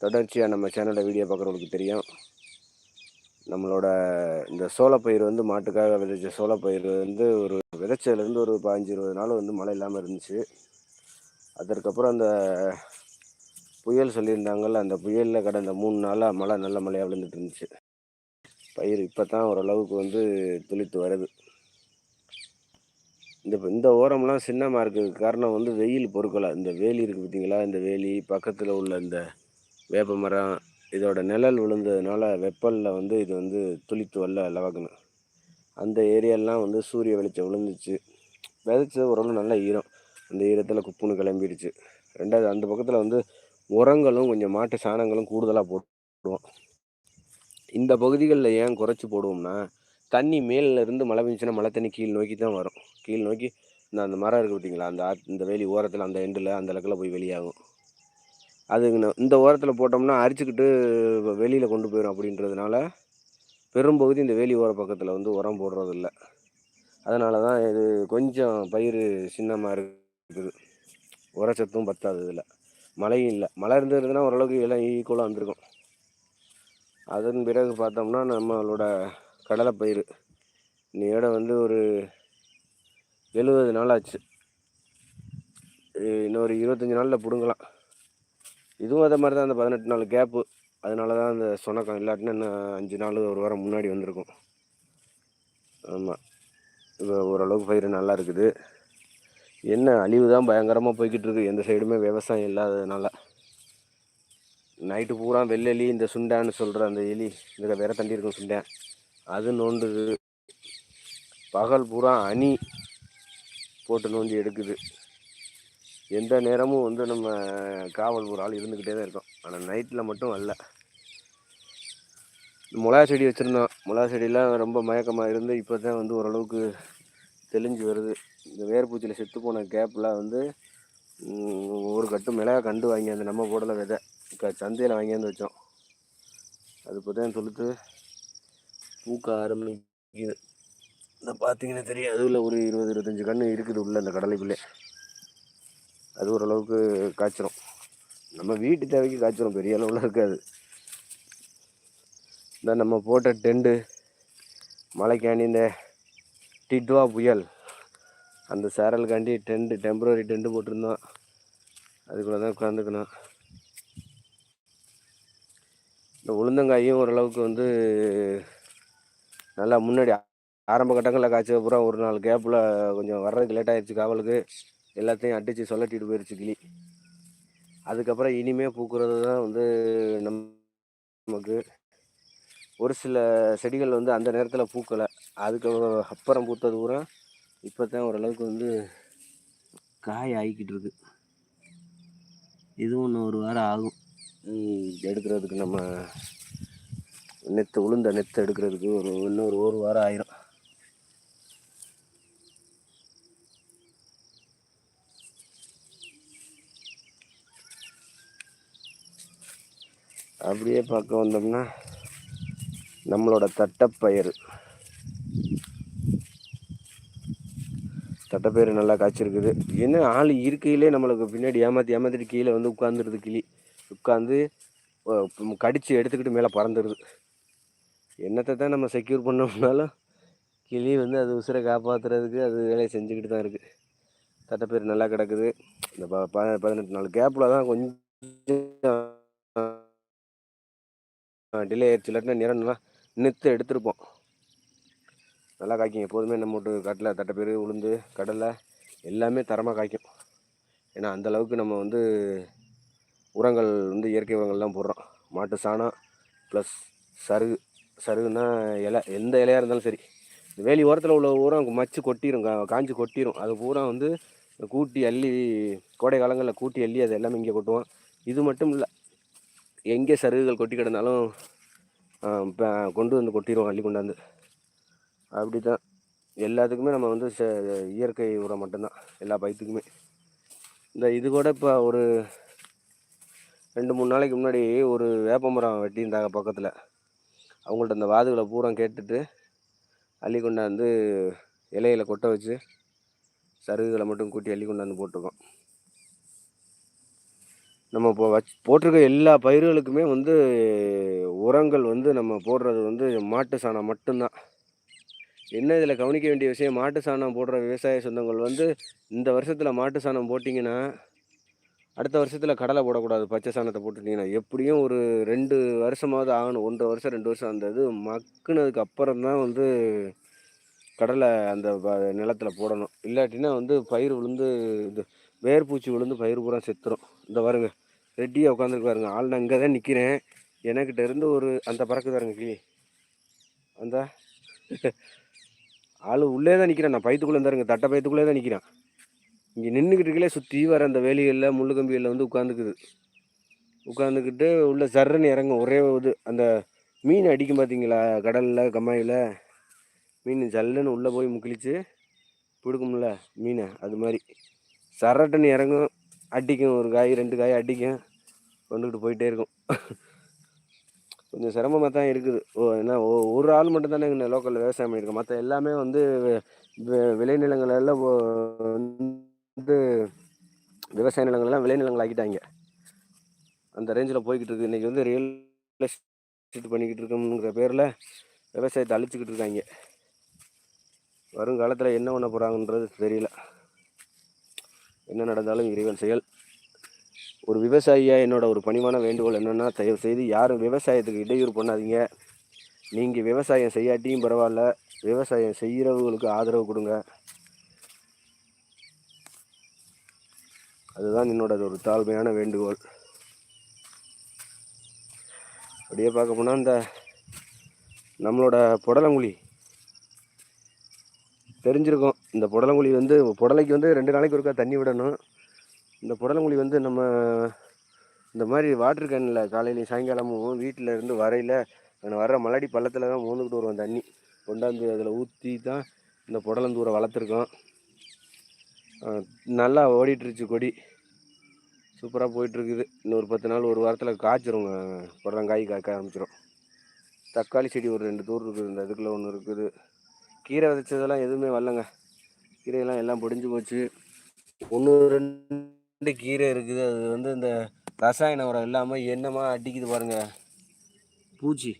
தொடர்ச்சியாக நம்ம சேனலில் வீடியோ பார்க்குறவங்களுக்கு தெரியும். நம்மளோட இந்த சோளப்பயிர் வந்து மாட்டுக்காக விதைச்ச சோளப்பயிர் வந்து ஒரு விதைச்சதுலேருந்து ஒரு பதினஞ்சு இருபது நாள் வந்து மழை இல்லாமல் இருந்துச்சு. அதற்கப்புறம் அந்த புயல் சொல்லியிருந்தாங்கல்ல அந்த புயலில் கடந்த மூணு நாளாக மழை நல்ல மழையாக விழுந்துட்டு இருந்துச்சு. பயிர் இப்போ தான் ஓரளவுக்கு வந்து துளித்து வருது. இந்த இந்த ஓரம்லாம் சின்னமாக இருக்கிறதுக்கு காரணம் வந்து வெயில் பொருட்களை இந்த வேலி இருக்குது பார்த்தீங்களா இந்த வேலி பக்கத்தில் உள்ள இந்த வேப்ப மரம் இதோட நிழல் விழுந்ததுனால வெப்பலில் வந்து இது வந்து துளித்து வரல லவக்கணும் அந்த ஏரியாலாம் வந்து சூரிய வெளிச்சம் விழுந்துச்சு. விதைச்சது ஓரளவு நல்ல ஈரம். அந்த ஈரத்தில் குப்புன்னு கிளம்பிடுச்சு. ரெண்டாவது அந்த பக்கத்தில் வந்து உரங்களும் கொஞ்சம் மாட்டு சாணங்களும் கூடுதலாக போடுவோம். இந்த பகுதிகளில் ஏன் குறைச்சி போடுவோம்னா தண்ணி மேலேருந்து மழை பெஞ்சுன்னா மழை தண்ணி கீழ் நோக்கி தான் வரும். கீழ் நோக்கி இந்த அந்த மரம் இருக்குது பார்த்தீங்களா அந்த இந்த வேலி ஓரத்தில் அந்த எண்டில் அந்த இடத்துல போய் வெளியாகும். அது இந்த ஓரத்தில் போட்டோம்னா அரிச்சுக்கிட்டு வெளியில் கொண்டு போயிடும் அப்படின்றதுனால பெரும்பகுதி இந்த வேலி ஓர பக்கத்தில் வந்து உரம் போடுறதில்ல. அதனால தான் இது கொஞ்சம் பயிர் சின்னமாக இருக்குது. உரச்சத்தும் பத்தாது இதில் மழையும் இல்லை. மழை இருந்ததுன்னா ஓரளவுக்கு எல்லாம் ஈக்குவலாக வந்திருக்கும். அதன் பிறகு பார்த்தோம்னா நம்மளோட கடலை பயிர் இன்னையோட வந்து ஒரு எழுபது நாள் ஆச்சு. இன்னொரு இருபத்தஞ்சி நாளில் பிடுங்கலாம். இதுவும் அதே மாதிரி தான் அந்த பதினெட்டு நாள் கேப்பு அதனால தான் அந்த சொனக்கம். இல்லாட்டினா இன்னும் அஞ்சு நாள் ஒரு வாரம் முன்னாடி வந்திருக்கும். ஆமாம் இப்போ ஓரளவுக்கு பயிர் நல்லா இருக்குது. என்ன அழிவு தான் பயங்கரமாக போய்கிட்டு இருக்குது எந்த சைடுமே விவசாயம் இல்லாததுனால. நைட்டு பூரா வெள்ளெலி இந்த சுண்டான்னு சொல்கிற அந்த எலி இந்த வேற தண்டி இருக்கும் சுண்டேன் அது நோண்டுது. பகல் பூரா அணி போட்டு நோண்டி எடுக்குது. எந்த நேரமும் வந்து நம்ம காவல் ஒரு ஆள் இருந்துக்கிட்டே தான் இருக்கோம். ஆனால் நைட்டில் மட்டும் வரல மிளகா செடி வச்சுருந்தோம். மிளகா செடியெலாம் ரொம்ப மயக்கமாக இருந்து இப்போ தான் வந்து ஓரளவுக்கு தெளிஞ்சு வருது. இந்த வேர்பூச்சியில் செத்து போன கேப்பில் வந்து ஒரு கட்டு மிளகா கண்டு வாங்கியாந்து நம்ம போடலை விதை. சந்தையில் வாங்கியாந்து வச்சோம். அது இப்போ தான் தொழுத்து பூக்க ஆரம்பிக்குது. இந்த பார்த்தீங்கன்னா தெரியும். அதில் ஒரு இருபது இருபத்தஞ்சி கன்று இருக்குது உள்ளே அந்த கடலைக்குள்ளே. அது ஓரளவுக்கு காய்ச்சிரும். நம்ம வீட்டு தேவைக்கு காய்ச்சிரும். பெரிய அளவில் இருக்காது. இந்த நம்ம போட்ட டெண்டு மழைக்காண்டி இந்த டிட்வா புயல் அந்த சேரலுக்காண்டி டெண்டு டெம்பரரி டெண்டு போட்டிருந்தோம். அதுக்குள்ளே தான் உட்காந்துக்கணும் இந்த உளுந்தங்காயும் ஓரளவுக்கு வந்து நல்லா முன்னாடி ஆரம்ப கட்டங்களில் காய்ச்சது பூரா ஒரு நாள் கேப்பில் கொஞ்சம் வர்றதுக்கு லேட் ஆகிடுச்சு காவலுக்கு. எல்லாத்தையும் அடித்து சொல்லட்டிட்டு போயிடுச்சு கிளி. அதுக்கப்புறம் இனிமே பூக்கிறது தான் வந்து நமக்கு. ஒரு சில செடிகள் வந்து அந்த நேரத்தில் பூக்கலை. அதுக்கு அப்புறம் பூத்தது பூரா இப்போ தான் ஓரளவுக்கு வந்து காய் ஆகிக்கிட்டு இருக்கு. இதுவும் இன்னும் ஒரு வாரம் ஆகும். எடுக்கிறதுக்கு நம்ம நெத்து உளுந்த நெத்து எடுக்கிறதுக்கு ஒரு இன்னொரு ஒரு வாரம் ஆயிரும். அப்படியே பார்க்க வந்தோம்னா நம்மளோட தட்டப்பயிர். தட்டைப்பயிறு நல்லா காய்ச்சிருக்குது. என்ன ஆள் இருக்கையிலே நம்மளுக்கு பின்னாடி ஏமாற்றி ஏமாற்றிட்டு கீழே வந்து உட்காந்துருது கிளி. உட்காந்து கடித்து எடுத்துக்கிட்டு மேலே பறந்துடுது என்னத்தை தான் நம்ம செக்யூர் பண்ணோம்னாலும் கிளி வந்து அது உசுரை காப்பாற்றுறதுக்கு அது வேலையை செஞ்சுக்கிட்டு தான் இருக்குது தட்டைப்பயிறு நல்லா கிடக்குது. இந்த ப பதினெட்டு நாள் கேப்பில் தான் கொஞ்சம் டிலே ஆயிடுச்சு. இல்லாட்டினா நிறம் நல்லா நிறுத்து எடுத்திருப்போம். நல்லா காய்க்கும். எப்போதுமே நம்ம வீட்டு காட்டில் தட்டைப்பேர் உளுந்து கடலை எல்லாமே தரமாக காய்க்கும். ஏன்னா அந்தளவுக்கு நம்ம வந்து உரங்கள் வந்து இயற்கை உரங்கள்லாம் போடுறோம். மாட்டு சாணம் ப்ளஸ் சருகு சருகுன்னா இலை எந்த இலையாக இருந்தாலும் சரி. இந்த வேலி ஓரத்தில் உள்ள ஊரம் மச்சு கொட்டிடும் கா காஞ்சி கொட்டிடும் அது பூரா வந்து கூட்டி அள்ளி கோடை காலங்களில் கூட்டி அள்ளி அது எல்லாமே இங்கே கொட்டுவோம். இது மட்டும் இல்லை எங்கே சருகுகள் கொட்டி கிடந்தாலும் கொண்டு வந்து கொட்டிடுவோம் அள்ளி கொண்டாந்து. அப்படி தான் எல்லாத்துக்குமே நம்ம வந்து இயற்கை உரம் மட்டும்தான். எல்லா பயிற்றுக்குமே இந்த இது கூட இப்போ ஒரு ரெண்டு மூணு நாளைக்கு முன்னாடி ஒரு வேப்ப மரம் வெட்டியிருந்தாங்க பக்கத்தில். அவங்கள்ட்ட அந்த வாதுகளை பூரா கேட்டுட்டு அள்ளி கொண்டாந்து இலையில கொட்ட வச்சு சருகுகளை மட்டும் கூட்டி அள்ளி கொண்டாந்து போட்டிருக்கோம். நம்ம இப்போ வச் போட்டிருக்க எல்லா பயிர்களுக்குமே வந்து உரங்கள் வந்து நம்ம போடுறது வந்து மாட்டு சாணம் மட்டும்தான். என்ன இதில் கவனிக்க வேண்டிய விஷயம் மாட்டு சாணம் போடுற விவசாய சொந்தங்கள் வந்து இந்த வருஷத்தில் மாட்டு சாணம் போட்டிங்கன்னா அடுத்த வருஷத்தில் கடலை போடக்கூடாது. பச்சை சாணத்தை போட்டுட்டிங்கன்னா எப்படியும் ஒரு ரெண்டு வருஷமாவது ஆகணும். ஒன்றரை வருஷம் ரெண்டு வருஷம் அந்த இது மக்குனதுக்கு அப்புறம் தான் வந்து கடலை அந்த நிலத்தில் போடணும். இல்லாட்டினா வந்து பயிர் விழுந்து இது வேர்பூச்சி விழுந்து பயிர் பூரா செத்துரும். இந்த வருங்க ரெட்டியாக உட்காந்துருக்காருங்க ஆள் நான் இங்கே தான் நிற்கிறேன் எனக்கிட்ட இருந்து ஒரு அந்த பறக்கு தாருங்க கிளி. அந்த. ஆள் உள்ளே தான் நிற்கிறேன் நான் பயத்துக்குள்ளே இருந்தாருங்க தட்டை பயத்துக்குள்ளே தான் நிற்கிறான் இங்கே நின்றுக்கிட்டு இருக்கலே சுற்றி வர அந்த வேலிகளில் முள்ளு கம்பிகளில் வந்து உட்காந்துக்குது உட்காந்துக்கிட்டு உள்ள சர்றன்னு இறங்கும். ஒரே இது அந்த மீன் அடிக்கும் பார்த்தீங்களா கடலில் கம்மாயில். மீன் ஜல்லுன்னு உள்ளே போய் முக்கிழிச்சு பிடுக்கும்ல மீனை. அது மாதிரி. சரட்டுன்னு இறங்கும். அடிக்கும். ஒரு காய் ரெண்டு காய் அடிக்கும். கொண்டுக்கிட்டு போயிட்டே இருக்கும். கொஞ்சம் சிரமமாக தான் இருக்குது. ஓ என்ன ஒரு ஆள் மட்டும் தானே இங்கே லோக்கலில் விவசாயம் பண்ணியிருக்கோம் மற்ற எல்லாமே வந்து விளைநிலங்களெல்லாம் வந்து விவசாய நிலங்கள்லாம் விளைநிலங்கள் ஆக்கிட்டாங்க. அந்த ரேஞ்சில் போய்கிட்டு இருக்குது இன்றைக்கி வந்து ரியல் எஸ்டேட் பண்ணிக்கிட்டு இருக்கோம்ங்கிற பேரில் விவசாயத்தை அழிச்சிக்கிட்டு இருக்காங்க. வருங்காலத்தில் என்ன பண்ண போகிறாங்கன்றது தெரியல. என்ன நடந்தாலும் இறைவன் செயல். ஒரு விவசாயியாக என்னோட ஒரு பணிவான வேண்டுகோள் என்னென்னா தயவு செய்து யாரும் விவசாயத்துக்கு இடையூறு பண்ணாதீங்க. நீங்கள் விவசாயம் செய்யாட்டியும் பரவாயில்ல. விவசாயம் செய்கிறவங்களுக்கு ஆதரவு கொடுங்க. அதுதான் என்னோட ஒரு தாழ்மையான வேண்டுகோள். அப்படியே பார்க்க போனால் இந்த நம்மளோட புடலங்குழி. தெரிஞ்சிருக்கும். இந்த புடலங்குழி வந்து புடலைக்கு வந்து ரெண்டு நாளைக்கு ஒருக்கா தண்ணி விடணும். இந்த புடலங்குழி வந்து நம்ம இந்த மாதிரி வாட்ரு கேனில் காலையிலையும் சாயங்காலமும் வீட்டில் இருந்து வரையில் வர்ற மலடி பள்ளத்தில் தான் மோந்துக்கிட்டு வருவோம் தண்ணி கொண்டாந்து அதில் ஊற்றி தான் இந்த புடலந்தூரை வளர்த்துருக்கோம். நல்லா ஓடிட்டுருச்சு கொடி. சூப்பராக போயிட்டுருக்குது இன்னொரு பத்து நாள் ஒரு வாரத்தில் காய்ச்சிருங்க புடலங்காய் காய்க்க ஆரம்பிச்சிடும் தக்காளி செடி ஒரு ரெண்டு தூர் இருக்குது. இந்த இதுக்குள்ளே ஒன்று இருக்குது. கீரை விதைச்சதெல்லாம் எதுவுமே வரலங்க. கீரையெல்லாம் எல்லாம் பொடிஞ்சு போச்சு. ஒன்று ரெண்டு ரெண்டு கீரை இருக்குது. அது வந்து இந்த ரசாயன உரம் இல்லாமல் என்னமா அடிக்குது பாருங்க. பூச்சி.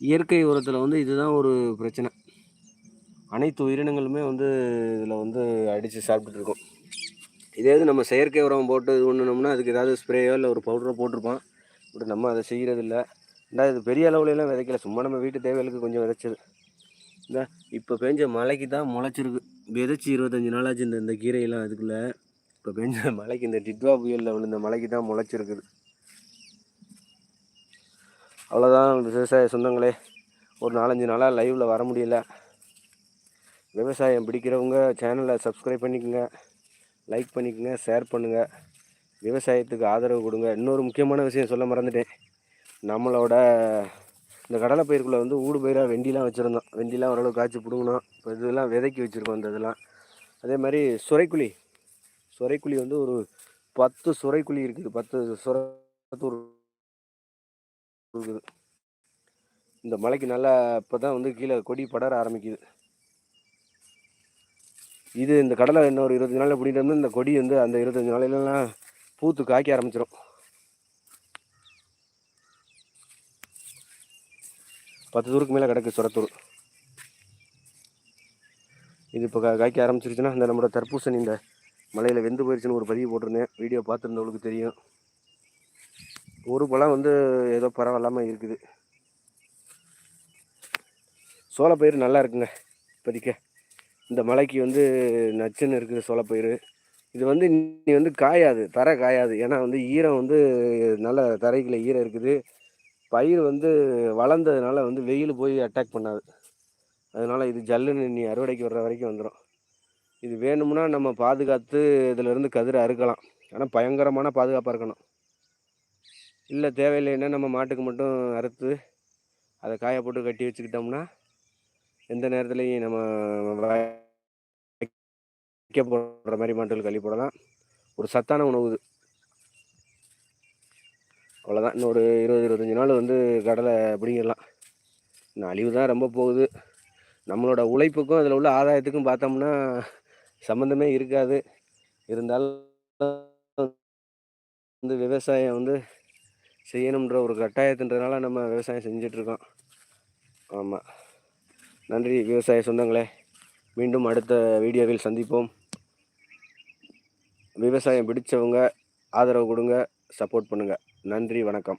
இயற்கை உரத்தில் வந்து இதுதான் ஒரு பிரச்சனை. அனைத்து உயிரினங்களுமே வந்து இதில் வந்து அடித்து சாப்பிட்டுருக்கோம் இருக்கோம். இதே இது நம்ம செயற்கை உரம் போட்டு இது பண்ணணும்னா அதுக்கு ஏதாவது ஸ்ப்ரேயோ இல்லை ஒரு பவுடரோ போட்டிருப்போம் பட் நம்ம அதை செய்கிறதில்ல ரெண்டாவது இது பெரிய அளவுலலாம் விதைக்கல. சும்மா நம்ம வீட்டு தேவைகளுக்கு கொஞ்சம் விதைச்சது. இந்த இப்போ பெஞ்ச மழைக்கு தான் முளைச்சிருக்கு. விதைச்சி இருபத்தஞ்சி நாளாச்சு இந்த இந்த கீரையெல்லாம் அதுக்குள்ளே. இப்போ பெஞ்ச மலைக்கு இந்த டிட்வா புயலில் விழுந்த மலைக்கு தான் முளைச்சிருக்குது. அவ்வளோதான் விவசாய சொந்தங்களே. ஒரு நாலஞ்சு நாளாக லைவில் வர முடியல. விவசாயம் பிடிக்கிறவங்க சேனலை சப்ஸ்கிரைப் பண்ணிக்கோங்க. லைக் பண்ணிக்கோங்க ஷேர் பண்ணுங்கள் விவசாயத்துக்கு ஆதரவு கொடுங்க. இன்னொரு முக்கியமான விஷயம் சொல்ல மறந்துட்டேன். நம்மளோட இந்த கடலை பயிருக்குள்ளே வந்து ஊடு பயிராக வெண்டிலாம் வச்சுருந்தோம். வெண்டிலாம் ஓரளவு காய்ச்சி பிடுங்கணும் இப்போ இதெல்லாம் விதைக்கி வச்சுருக்கோம் அந்த இதெல்லாம். அதே மாதிரி சுரைக்குழி. சுரைக்குழி வந்து ஒரு பத்து சுரைக்குழி இருக்குது. பத்து சுரத்தூர் இருக்குது. இந்த மலைக்கு நல்லா இப்போ தான் வந்து கீழே கொடி படர ஆரம்பிக்குது. இது இந்த கடலை இன்னொரு இருபத்தஞ்சி நாளில் பிடிட்டு இந்த கொடி வந்து அந்த இருபத்தஞ்சி நாளையிலலாம் பூத்து காய்க்க ஆரம்பிச்சிடும் பத்து தூருக்கு மேலே கிடக்கு சுரத்தூர். இது இப்போ காய்க்க ஆரம்பிச்சிருச்சுன்னா இந்த நம்மளோட தர்பூசணி இந்த மலையில் வெந்து போயிடுச்சுன்னு ஒரு பதிவு போட்டிருந்தேன். வீடியோ பார்த்துருந்தவங்களுக்கு தெரியும். ஒரு பழம் வந்து ஏதோ பரவாயில்லாமல் இருக்குது. சோளப்பயிர் நல்லா இருக்குங்க இப்போதைக்கு. இந்த மலைக்கு வந்து நச்சுன்னு இருக்குது சோளப்பயிர் இது வந்து நீ வந்து காயாது தர காயாது. ஏன்னா வந்து ஈரம் வந்து நல்ல தரைக்குள்ள ஈரம் இருக்குது. பயிர் வந்து வளர்ந்ததுனால வந்து வெயில் போய் அட்டாக் பண்ணாது. அதனால் இது ஜல்லுன்னு நீ அறுவடைக்கு வர்ற வரைக்கும் வந்துடும் இது வேணும்னா நம்ம பாதுகாத்து இதிலேருந்து கதிரை அறுக்கலாம். ஆனால் பயங்கரமான பாதுகாப்பாக இருக்கணும். இல்லை தேவையில்லைன்னா நம்ம மாட்டுக்கு மட்டும் அறுத்து அதை காய போட்டு கட்டி வச்சுக்கிட்டோம்னா எந்த நேரத்துலையும் நம்ம வைக்க போடுற மாதிரி மாட்டுகள் கழி போடலாம் ஒரு சத்தான உணவு இது. அவ்வளோதான் இன்னொரு இருபது இருபத்தஞ்சி நாள் வந்து கடலை பிடிங்கிடலாம். இந்த அழிவு தான் ரொம்ப போகுது. நம்மளோட உழைப்புக்கும் அதில் உள்ள ஆதாயத்துக்கும் பார்த்தோம்னா சம்மந்தமே இருக்காது. இருந்தாலும் வந்து விவசாயம் வந்து செய்யணுன்ற ஒரு கட்டாயத்தின்றதுனால நம்ம விவசாயம் செஞ்சிட்ருக்கோம் ஆமாம் நன்றி விவசாய சொந்தங்களே. மீண்டும் அடுத்த வீடியோவில் சந்திப்போம். விவசாயம் பிடிச்சவங்க ஆதரவு கொடுங்க சப்போர்ட் பண்ணுங்கள் நன்றி வணக்கம்.